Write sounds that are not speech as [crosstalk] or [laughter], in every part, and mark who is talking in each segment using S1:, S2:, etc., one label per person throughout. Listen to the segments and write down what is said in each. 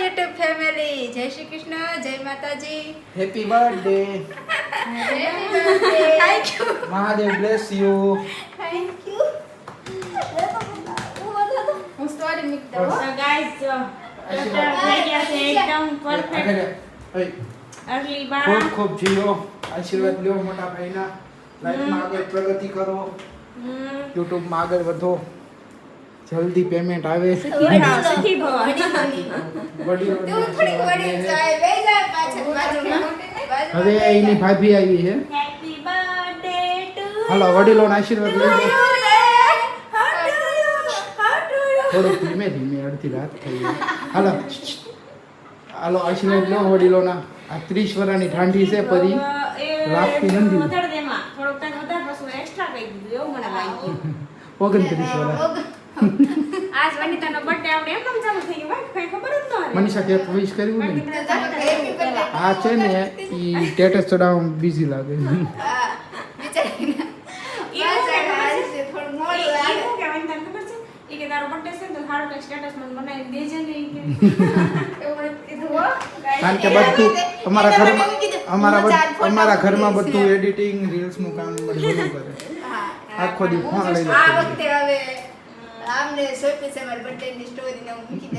S1: YouTube family જય શ્રી કૃષ્ણ જય માતાજી
S2: happy birthday
S1: thank you
S2: Mahadev bless you
S1: thank you હું સ્ટોરી મૂકતા હો
S3: તો ગાઈસ જો ટોટલ થઈ ગયા છે એકદમ પરફેક્ટ અર્લી
S2: ખૂબ
S3: બાર
S2: ખૂબ જીવો આશીર્વાદ લ્યો મોટા ભાઈના લાઈફમાં આગળ પ્રગતિ કરો
S3: હમ.
S2: યુટ્યુબમાં આગળ વધો જલ્દી પેમેન્ટ આવે. [laughs] હવે એની ભાભી આવી છે.
S3: હેપી બર્થડે
S2: હાલો વડીલોના આશીર્વાદ લઈ લો. થોડુંક ધીમે ધીમે અડધી રાત થઈ હાલો હાલો આશીર્વાદ લો વડીલોના. આ ત્રીસ વર્ષની ઠાંડી છે પરી. લાગતી નથી.
S3: વધારે દે માં થોડોક ટાઈમ વધારે પછી એક્સ્ટ્રા કહી દીધું એવું મને લાગ્યું
S2: ઓગણત્રીસ વર્ષ
S3: આજ વનિતાનો બર્થડે આપણે એમ ચાલુ થઈ ગયું. કઈ ખબર જ ન હતી
S2: મનીષા કેક વિશ કર્યું ને. આ છે ને ઈ સ્ટેટસ ચડાવવામાં બીઝી લાગે.
S1: હા. બિચારીને
S3: કે તારો છે તો સારું મને દેજે ને.
S2: કારણ કે બધું અમારા ઘરમાં અમારા અમારા ઘરમાં. બધું એડિટિંગ રીલ્સનું કામ બધું કરે. આખો દી ફોન લઈ
S1: આ
S2: લે
S1: વખતે હવે આમને સોંપી છે મારી બર્થડે ની સ્ટોરી ને હું મૂકી.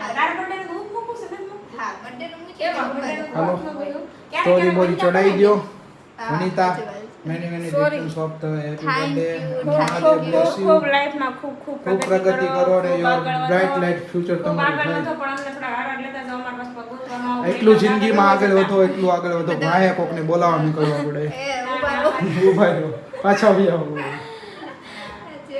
S3: આ તારા birthday નું હું મૂકું છું, નથી
S1: હા બર્થડે નું મૂકી
S3: ન? ક્યારે
S2: સ્ટોરી બોલી
S3: ચડાઈ
S2: દો
S1: વાત.
S2: Many
S1: many.
S2: Returns of the happy
S1: birthday
S2: Mahadev.
S1: Bless
S3: ખૂબ લાઈફમાં ખૂબ ખૂબ
S2: ખૂબ પ્રગતિ કરો
S3: ને
S2: યોર
S3: આગળ
S2: બ્રાઇટ
S3: વધો.
S2: ફ્યુચર તમારું થાય
S3: પણ અમને થોડા હારા લેતા જાવ મારા પાસે ભગવતનો
S2: એટલું
S3: આગળ
S2: જિંદગીમાં આગળ
S3: વધો.
S2: એટલું આગળ વધો ભાઈએ કોકને બોલાવવા નીકળવા પડે
S1: એ ઊભા રહો.
S2: પાછા આવી આવો.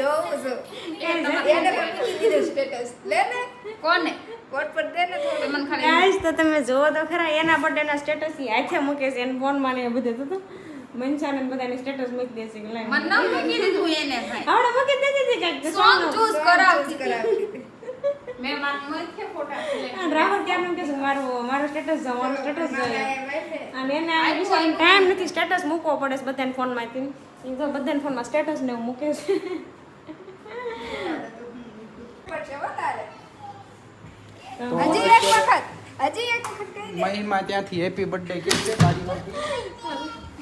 S1: જોઉં છું. એને પણ મૂકી દીધું સ્ટેટસ લે ને. કોને? વોટ પર દે ને થોડું. મને ખાલી
S3: ગાઈસ તો તમે જોવો તો ખરા એના બર્થડે ના સ્ટેટસ હાથે મૂકે છે એને ફોનમાં ને એ બધે તો તો મનસા ને બધાને સ્ટેટસ મૂકી દે છે કે લાઈ
S1: મને ન મૂકી દીધું એને ભાઈ.
S3: આવડે મૂકી દેજે છે કાંઈક
S1: સોંગ
S3: સોંગ
S1: ચૂઝ
S3: નો.
S1: કરાવતી મેં મારા મોંથી ફોટા
S3: આ રાહુલ ત્યારનું કે છે? મારું મારું સ્ટેટસ જો મારું સ્ટેટસ જોઈએ અને એને ટાઈમ નથી સ્ટેટસ મૂકવો પડે છે બધાને ફોનમાંથી એ તો બધાને ફોનમાં સ્ટેટસ ને એવું મૂકે છે
S1: પડશે હો તારે.
S3: તો
S1: હજી એક વખત હજી એક વખત કહી દે.
S2: મહિમા ત્યાંથી હેપી બર્થડે કે છે તારી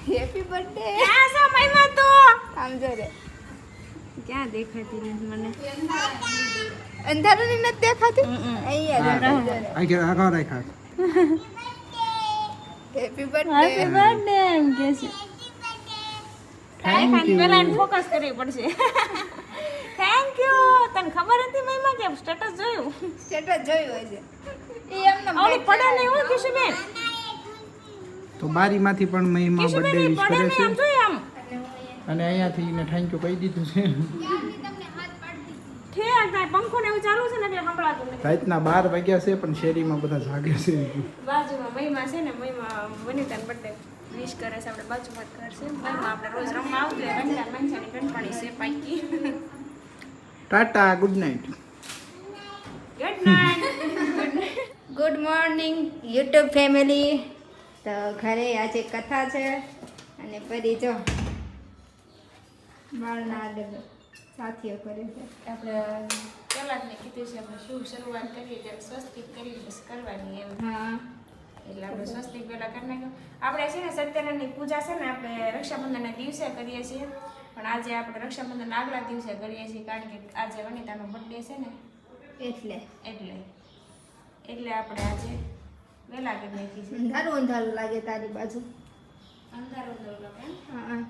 S1: હેપી બર્થડે
S3: ક્યાં સમયમાં તો?
S1: સમજો રે.
S3: ક્યાં દેખાતી નથી મને?
S1: અંધારું ની નથી દેખાતી? અહીંયા આ જો રે.
S2: આગળ આગળ રાખ્યા
S1: હેપી
S3: હેપી
S1: બર્થડે
S3: બર્થડે એમ કે છે.
S2: થેન્ક યુ
S3: પેલા એને ફોકસ કરવી પડશે. [laughs] થેન્ક યુ તને ખબર હતી મહિમા કે સ્ટેટસ જોયું?
S1: સ્ટેટસ જોયું હશે એ એમને
S3: ઓલી પડે ને એવું કિશુબેન?
S2: તો બારીમાંથી પણ મહિમા બર્થડે વિશ કરે છે.
S3: આમ
S2: અને અહીંયાથી એને થેન્ક યુ કહી દીધું છે.
S3: ઠેક થાય પંખો એવું ચાલુ છે ને એટલે સંભળાતું
S2: રાતના બાર વાગ્યા છે પણ શેરીમાં બધા જાગે છે.
S3: બાજુમાં મહિમા છે ને મહિમા વનિતાને બર્થડે વિશ કરે છે આપણે બાજુમાં ઘર છે. મહિમા આપણે રોજ રમવા આવતું હોય વનિતા મંચાની ગણપણી છે પાકી.
S2: Tata good night.
S3: Good night
S1: good morning YouTube family તો ઘરે આજે કથા છે અને ફરી જો. બાળના આગળ સાથીઓ કરે છે.
S3: આપણે કલાકને કીધું છે આપણે શું શરૂઆત કરીએ ત્યારે સ્વસ્તિક કરી કરવાની એમ.
S1: હા.
S3: એટલે આપણે સ્વસ્તિક પહેલાં કરી નાખ્યું. આપણે છે ને સત્યનારાયણની પૂજા છે ને આપણે રક્ષાબંધનના દિવસે કરીએ છીએ. પણ આજે આપણે રક્ષાબંધન આગલા દિવસે કરીએ છીએ કારણ કે આજે વનિતાનો બર્થડે છે ને.
S1: એટલે.
S3: એટલે. એટલે આપણે આજે વહેલા કરી નાખી છે.
S1: અંધારું અંધારું લાગે તારી બાજુ.
S3: અંધારું અંધારું લાગે
S1: હા હા.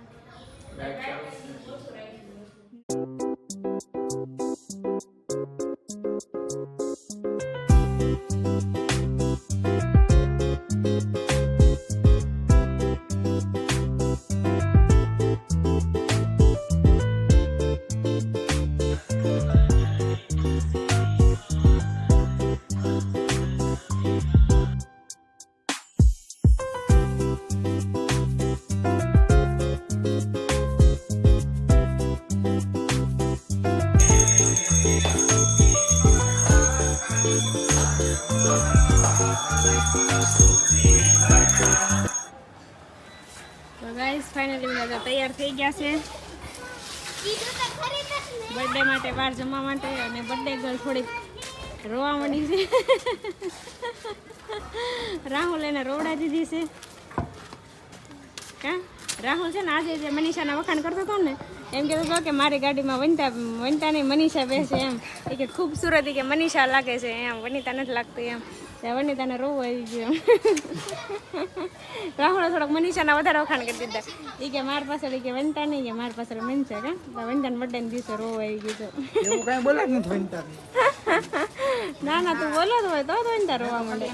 S3: ફાઇનલી બધા તૈયાર થઈ ગયા છે. બર્થડે માટે બહાર જમવા માટે અને બર્થડે ગર્લ થોડીક રોવા મળી છે. રાહુલ એને રોવડા દીધી છે. કા? રાહુલ છે ને આજે જે મનીષાના વખાણ કરતો હતો ને, એમ કહેતો હતો કે મારી ગાડીમાં વનતા વનતા નહીં મનીષા બેસે એમ. એ કે ખૂબસૂરત ઈ કે મનીષા લાગે છે એમ, વનિતા નથી લાગતી એમ. ત્યાં વનિતાને રોવું આવી ગયું રાહુલે થોડોક મનીષાના વધારે વખાણ કરી દીધા. એ કે માર પાછળ કે વનતા નહીં કે માર પાછળ મનીષા કા? વનતાને બર્થડે દિવસે રોવું આવી ગયું છે.
S2: એવું કાંઈ બોલે નથી વનતા
S3: ના. ના તું બોલો તો હોય તો જ વનતા રોવા માંડે.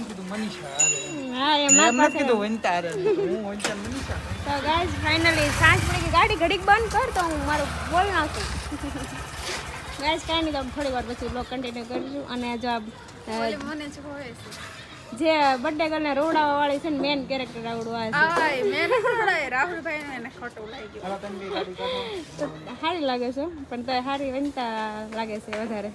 S3: હા એ માર પાસે
S2: કીધું વનતા અરે હું વનતા મનીષા
S3: તો ગાઈસ ફાઇનલી સાંજ પડી ગઈ. ગાડી ઘડીક બંધ કર તો હું મારું બોલ નાખું ગાઈસ કાંઈ નહીં તો થોડી વાર પછી બ્લોગ કન્ટિન્યુ કરીશું. અને જો જે બર્થડે ગર્લને રોવડાવવા વાળી છે ને મેન કેરેક્ટર આવડું આ છે
S2: હાલો તમે બી ગાડી કાઢો.
S3: તો સારી લાગે છે પણ તો સારી વનતા લાગે છે વધારે.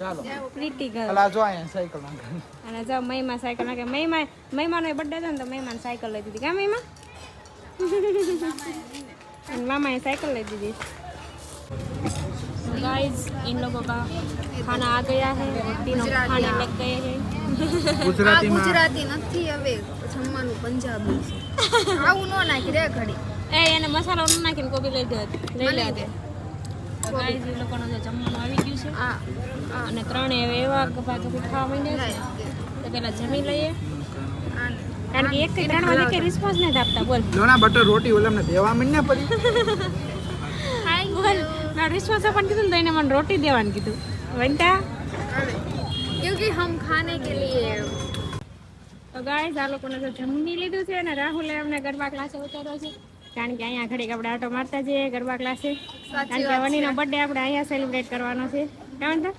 S2: ચાલો.
S3: પ્રીતિ ગર્લ
S2: અલા જો અહીંયા સાયકલ નાખે
S3: અને જો મહિમા સાયકલ નાખે મહિમા મહિમાનો બર્થડે છે ને તો મહિમાને સાયકલ લઈ દીધી. કા મહિમા? મામા મામાએ સાયકલ લઈ દીધી. गाइस इन लोगों का खाना आ गया है तीनों खाने लग गए हैं
S2: ગુજરાતીમાં
S1: ગુજરાતી નથી હવે જમવાનું પંજાબી છે આવું ન નાખી રે ઘડી
S3: એ એને મસાલો ન નાખીને કોબી લઈ દે લઈ લે દે ગાઈસ એ લોકોનું જો જમવાનું આવી ગયું છે
S1: આ
S3: અને ત્રણે હવે એવા ગભા ગભી ખાવા માંડ્યા છે તો પેલા જમી લઈએ કારણ કે એક થી ત્રણ વાગે કે રિસ્પોન્સ નથી આપતા બોલ
S2: લોના બટર રોટી ઓલા મને દેવા માંડ ને પડી [laughs]
S3: और विश्वास अपन किधर देने मन रोटी देवान किधर बनता
S1: क्योंकि हम खाने के लिए.
S3: તો ગાઈઝ આ લોકોને તો જમી લીધું છે અને રાહુલે અમને ગરબા ક્લાસે ઉતાર્યો છે કારણ કે અહીંયા ઘડીક આપણે આટો મારતા જઈએ ગરબા ક્લાસે કારણ કે વનીનો બર્થડે આપણે અહીંયા સેલિબ્રેટ કરવાનો છે. કારણ તો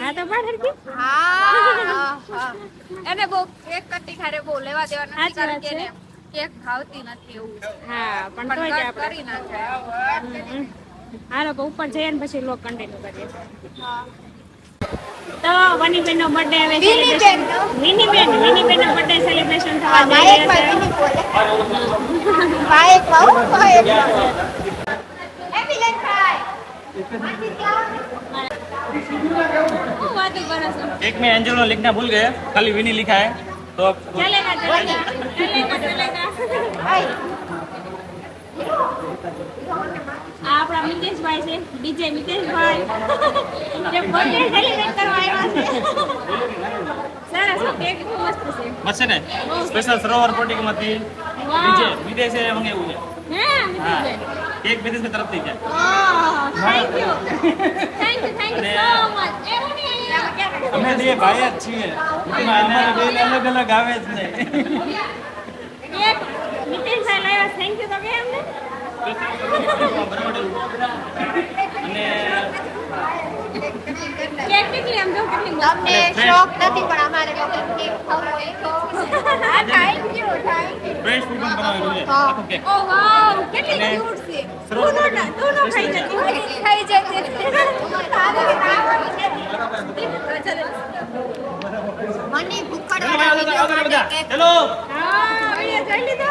S3: હા તો બાર હરકી
S1: હા એને બહુ એક કટ્ટી ખારે બહુ લેવા
S3: દેવાનું
S1: કારણ કે કેક ભાવતી નથી એવું છે.
S3: હા પણ
S1: પણ
S3: તોય તે
S1: કટ
S3: આપણે
S1: કરી નાખે
S3: હમ. આ લોકો ઉપર જઈએ ને પછી લોક કન્ટિન્યુ કરીએ તો વનીબેન નો બર્થડે હવે celebration- વિનીબેન વિનીબેન નો બર્થડે સેલિબ્રેશન થવા જઈ રહ્યો છે શું વાતો કરો છો
S4: एक में एंजलो लिखना भूल गए खाली विनी लिखा है तो अब
S3: ચલેગા ચલેગા ચલેગા ચલેગા આ આપણા મિતેશભાઈ છે ડીજે મિતેશભાઈ જે બર્થડે સેલિબ્રેટ કરવા આવ્યા છે સરસ કેક બહુ મસ્ત છે
S4: મસ્ત છે ને સ્પેશિયલ સરોવર પોટિંગ માંથી
S3: વાહ
S4: વિજય વિદેશે મંગાવ્યું છે
S3: હે મિતેશભાઈ
S4: કેક વિદેશ તરફથી છે
S3: oh thank you thank you thank you so much એવું નહીં અહીંયા
S4: અમે બે ભાઈ જ છીએ. અમારે બે અલગ અલગ આવે જ નહીં.
S3: અમને કેટલી આમ જો કેટલી મસ્ત
S1: શોખ નથી, પણ અમારે કેક ખાવું હોય તો થેન્ક યુ
S4: ફૂડ પણ બનાવેલું છે આખું કેક.
S3: ઓ વાવ કેટલી ક્યુટ છે. તું નો તું નો ખાઈ જતી ખાઈ જતી
S1: મને ભૂખડ
S4: ચલો ભાઈ, આગળ આગળ બધા. ચલો.
S3: હા જોઈ લીધો.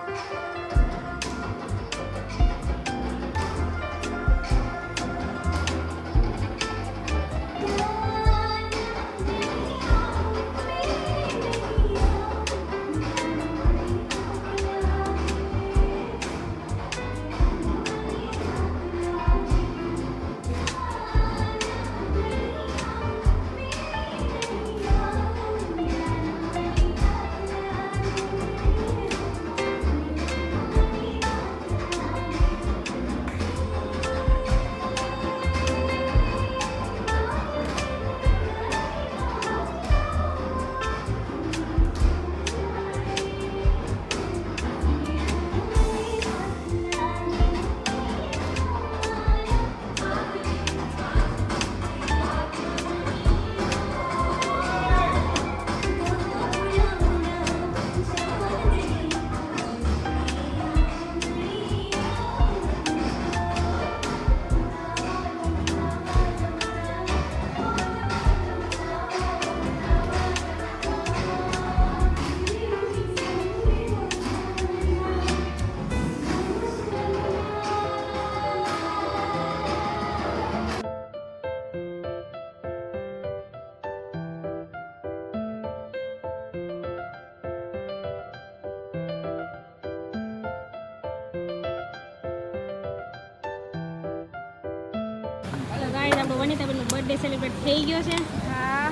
S3: તો ગાઈસ આપણો વનિતાબેનનો બર્થડે સેલિબ્રેટ થઈ ગયો છે. હા.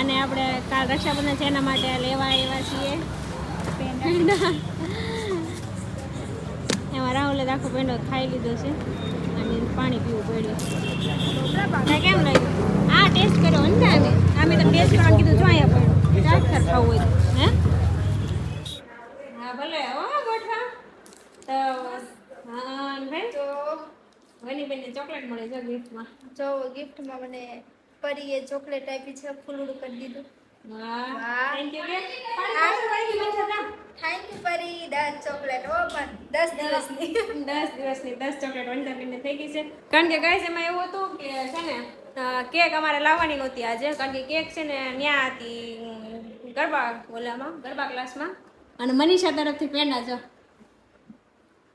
S3: અને આપણે કાલ રક્ષાબંધન છે એના માટે લેવા આવ્યા છીએ. એમાં રાહુલે આખો પેંડો ખાઈ લીધો છે. અને પાણી પીવું પડ્યું. કેમ લાગ્યું? હા ટેસ્ટ કર્યો ને અમે અમે તો ટેસ્ટ કરવાનું કીધું જો અહીંયા પડ્યું ચાટ ખાવું હોય હે? હા ભલે. ઓ ગોઠવા. તો હા ભાઈ
S1: તો
S3: વની બેનને ચોકલેટ મળે છે ગિફ્ટમાં?
S1: જો ગિફ્ટમાં મને પરીએ ચોકલેટ આપી છે ફૂલડું કરી દીધું.
S3: થેન્ક યુ
S1: પરી દસ ચોકલેટ. ઓ પણ દસ દિવસની. [laughs]
S3: દસ દિવસની દસ ચોકલેટ વનિતાબેનને થઈ ગઈ છે. કારણ કે ગાઈસ એમાં એવું હતું કે છે ને કેક અમારે લાવવાની નહોતી આજે. કારણ કે કેક છે ને ત્યાં હતી ગરબા ઓલામાં ગરબા ક્લાસમાં અને મનીષા તરફથી પેંડા જો
S1: ઓલામ કેવું એવું
S3: તો આ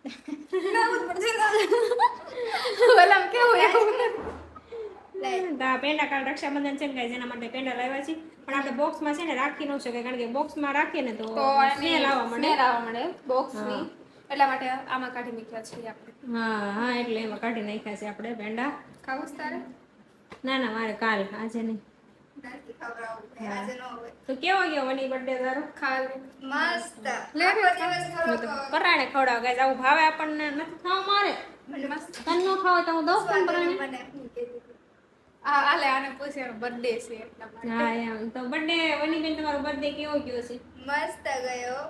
S3: પેંડા કાલ રક્ષાબંધન છે ને ગાઈઝ એના માટે પેંડા લાવ્યા છે પણ આપણે બોક્સમાં છે ને રાખી ન શકે કારણ કે બોક્સમાં રાખીએ ને તો સ્મેલ આવવા માંડે.
S5: સ્મેલ આવવા માંડે બોક્સની. એટલા માટે આમાં કાઢી મૂક્યા છીએ આપણે.
S3: હા હા એટલે એમાં કાઢી નાખ્યા છે આપણે પેંડા.
S5: ખાવું તારે?
S3: ના ના મારે કાલ આજે નહીં. તો કેવો ગયો વની બર્થડે તારો?
S5: ખાલ.
S1: મસ્ત. આખો દિવસ
S3: પરાણે ખવડાવ. ગાઈસ આવું ભાવે આપણને નથી ખાવા મારે. તને ન ખાવ તો હું દઉં તને પરાણે?
S1: મને. હું કહેતી હતી.
S5: આ આલે આને પૂછ્યો બર્થડે છે એટલા માટે.
S3: હા એમ. તો બર્થડે વની બેન તમારો બર્થડે કેવો ગયો છે?
S1: મસ્ત ગયો.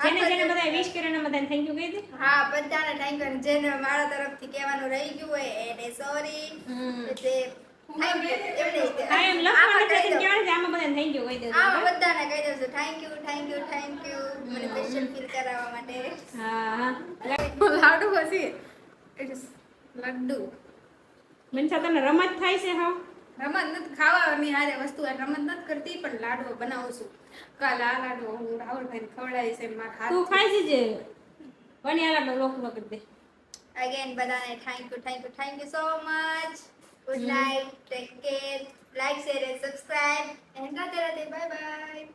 S3: જેને જેને બધા વિશ કર્યો બધાને થેન્ક યુ કહી દે.
S1: હા બધાને થેન્ક યુ જેને મારા તરફથી કહેવાનું રહી ગયું હોય એને સોરી જે thank you, એવી રીતે.
S3: હા એમ લખવાનું છે
S1: દઉં.
S3: કહેવાનું આમાં બધાને થેન્ક યુ કહી દે
S1: આમાં બધાને કહી દઉં thank you thank you thank you મને સ્પેશિયલ ફીલ કરાવવા માટે.
S3: હા હા.
S5: લાડુ. લડ્ડુ
S3: મનસા તને રમત થાય છે હા.
S5: રમત નથી ખાવાની હારે વસ્તુ આ રમત નથી કરતી પણ લાડવો બનાવું છું. કાલ આ લાડવો હું રાહુલભાઈને ખવડાવીશ એમ મારા
S3: તું
S5: હાથ
S3: ખાઈ છે વણિયા લાડવો લોક લોક કરી દે.
S1: અગેન બધાને thank you thank you thank you so much Good hmm. night. Take care. Like, share, and subscribe. And Radhe Radhe. Bye-bye.